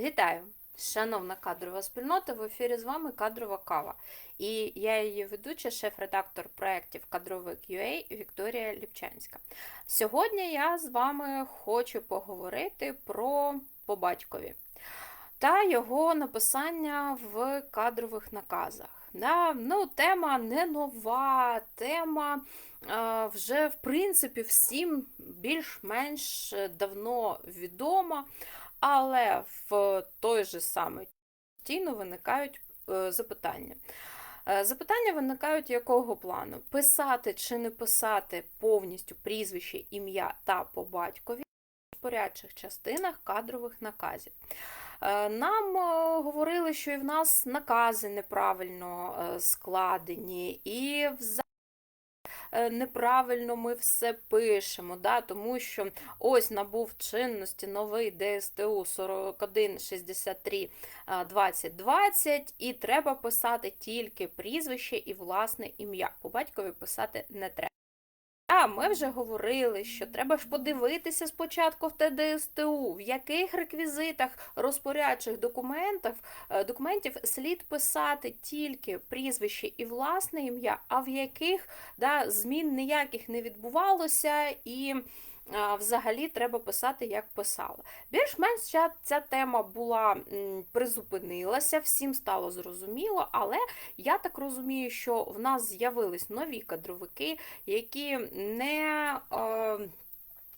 Вітаю! Шановна кадрова спільнота, в ефірі з вами кадрова кава. І я її ведуча, шеф-редактор проєктів кадровик UA Вікторія Ліпчанська. Сьогодні я з вами хочу поговорити про по батькові та його написання в кадрових наказах. Да, ну, Тема не нова, тема е, вже, в принципі, всім більш-менш давно відома. Але в той же самий постійно виникають е, запитання. Е, Запитання виникають якого плану? Писати чи не писати повністю прізвище, ім'я та по батькові в порядчих частинах кадрових наказів. Е, Нам говорили, що і в нас накази неправильно складені, і взагалі неправильно ми все пишемо, да, тому що ось набув чинності новий ДСТУ 4163 е, 2020, і треба писати тільки прізвище і власне ім'я. По батькові писати не треба. А ми вже говорили, що треба ж подивитися спочатку в ТДСТУ, в яких реквізитах розпорядчих документів, е, документів слід писати тільки прізвище і власне ім'я, а в яких да, змін ніяких не відбувалося і. Взагалі треба писати, як писала. Більш-менш ця, тема була призупинилася, всім стало зрозуміло, але я так розумію, що в нас з'явились нові кадровики, які не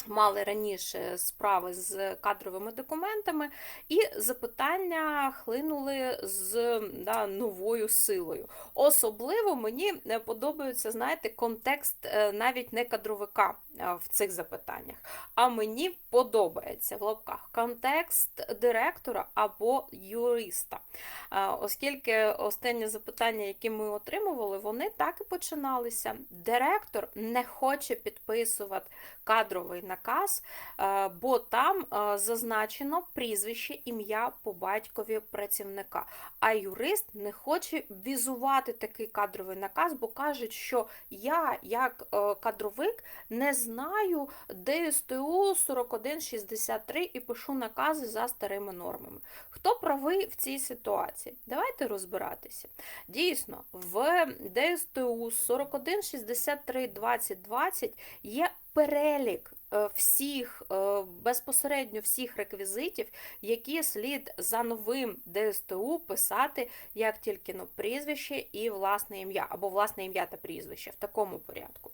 мали раніше справи з кадровими документами, і запитання хлинули з да, новою силою. Особливо мені е, подобається, знаєте, контекст е, навіть не кадровика е, в цих запитаннях, а мені подобається в лапках контекст директора або юриста. Оскільки останні запитання, які ми отримували, вони так і починалися. Директор не хоче підписувати кадровий наказ, е, бо там е, зазначено прізвище, ім'я по батькові працівника. А юрист не хоче візувати такий кадровий наказ, бо кажуть, що я, як е, кадровик, не знаю ДСТУ 4163 і пишу накази за старими нормами. Хто правий в цій ситуації? Давайте розбиратися. Дійсно, в ДСТУ 4163 2020 є перелік всіх е, безпосередньо всіх реквізитів, які слід за новим ДСТУ писати як тільки ну, прізвище і власне ім'я, або власне ім'я та прізвище в такому порядку.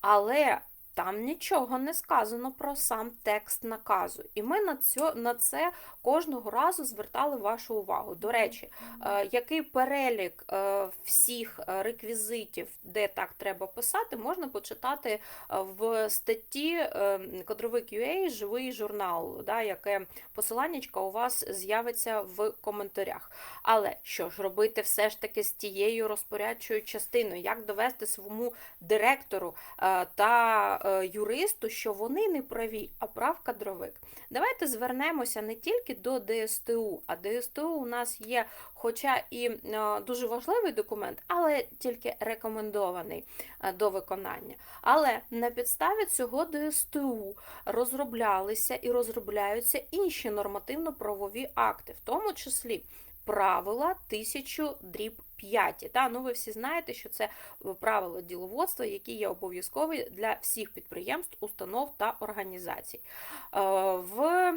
Але там нічого не сказано про сам текст наказу. І ми на, цьо, на це кожного разу звертали вашу увагу. До речі, е, який перелік е, всіх е, реквізитів, де так треба писати, можна почитати в статті е, Кадровик UA Живий журнал, да, яке посиланнячка у вас з'явиться в коментарях. Але що ж робити все ж таки з тією розпорядчою частиною, як довести своєму директору е, та юристу, що вони не праві, а прав кадровик. Давайте звернемося не тільки до ДСТУ, а ДСТУ у нас є, хоча і е, дуже важливий документ, але тільки рекомендований е, до виконання. Але на підставі цього ДСТУ розроблялися і розробляються інші нормативно-правові акти, в тому числі правила 1000 дріб 5. Та, ну ви всі знаєте, що це правило діловодства, які є обов'язкові для всіх підприємств, установ та організацій. Е, В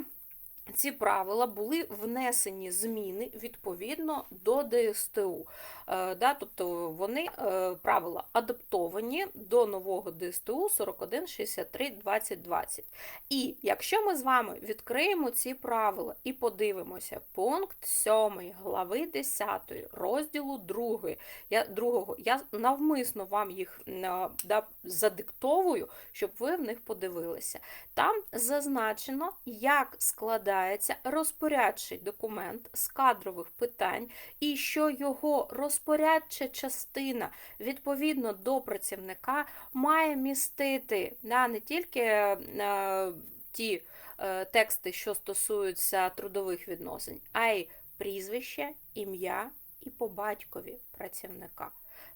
ці правила були внесені зміни відповідно до ДСТУ. Е, Да, тобто вони е, правила адаптовані до нового ДСТУ 4163 2020. І якщо ми з вами відкриємо ці правила і подивимося пункт 7 глави 10 розділу 2, я, 2, я навмисно вам їх е, да, задиктовую, щоб ви в них подивилися. Там зазначено, як складається розпорядчий документ з кадрових питань, і що його розпорядча частина відповідно до працівника має містити да, не тільки е, ті е, тексти, що стосуються трудових відносин, а й прізвище, ім'я і по батькові працівника.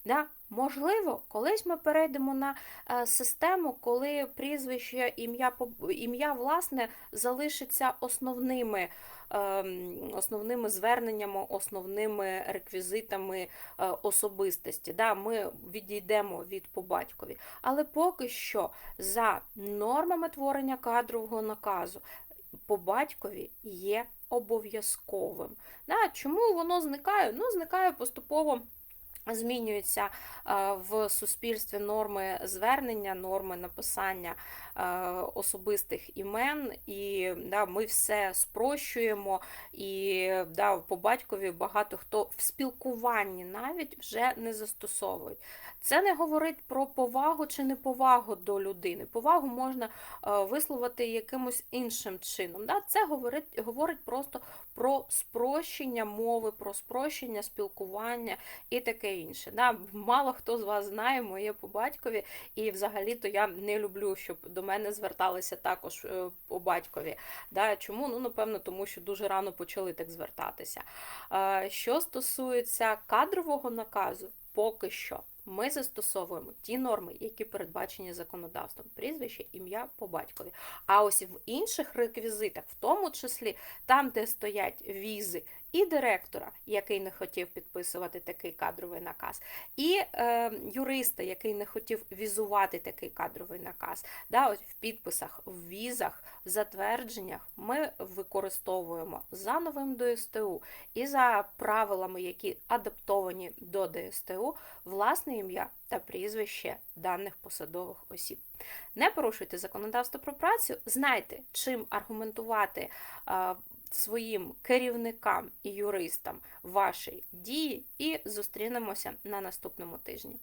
Да? Можливо, колись ми перейдемо на е, систему, коли прізвище, ім'я, ім'я власне залишиться основними, ем, основними зверненнями, основними реквізитами е, особистості. Да? Ми відійдемо від по батькові. Але поки що за нормами творення кадрового наказу по батькові є обов'язковим. Да? Чому воно зникає? Ну, зникає поступово. Змінюються е, в суспільстві норми звернення, норми написання е, особистих імен, і да, ми все спрощуємо, і да, по батькові багато хто в спілкуванні навіть вже не застосовують. Це не говорить про повагу чи неповагу до людини. Повагу можна е, висловити якимось іншим чином. Да? Це говорить, говорить просто про спрощення мови, про спрощення спілкування і таке інше. Да? Мало хто з вас знає моє по батькові, і взагалі-то я не люблю, щоб до мене зверталися також е, по батькові. Да? Чому? Ну, напевно, тому що дуже рано почали так звертатися. Що стосується кадрового наказу, поки що. Ми застосовуємо ті норми, які передбачені законодавством, прізвище, ім'я по батькові. А ось в інших реквізитах, в тому числі там, де стоять візи і директора, який не хотів підписувати такий кадровий наказ, і е, юриста, який не хотів візувати такий кадровий наказ. Да, ось в підписах, в візах, в затвердженнях ми використовуємо за новим ДСТУ і за правилами, які адаптовані до ДСТУ, власне ім'я та прізвище даних посадових осіб. Не порушуйте законодавство про працю, знайте, чим аргументувати своїм керівникам і юристам ваші дії, і зустрінемося на наступному тижні.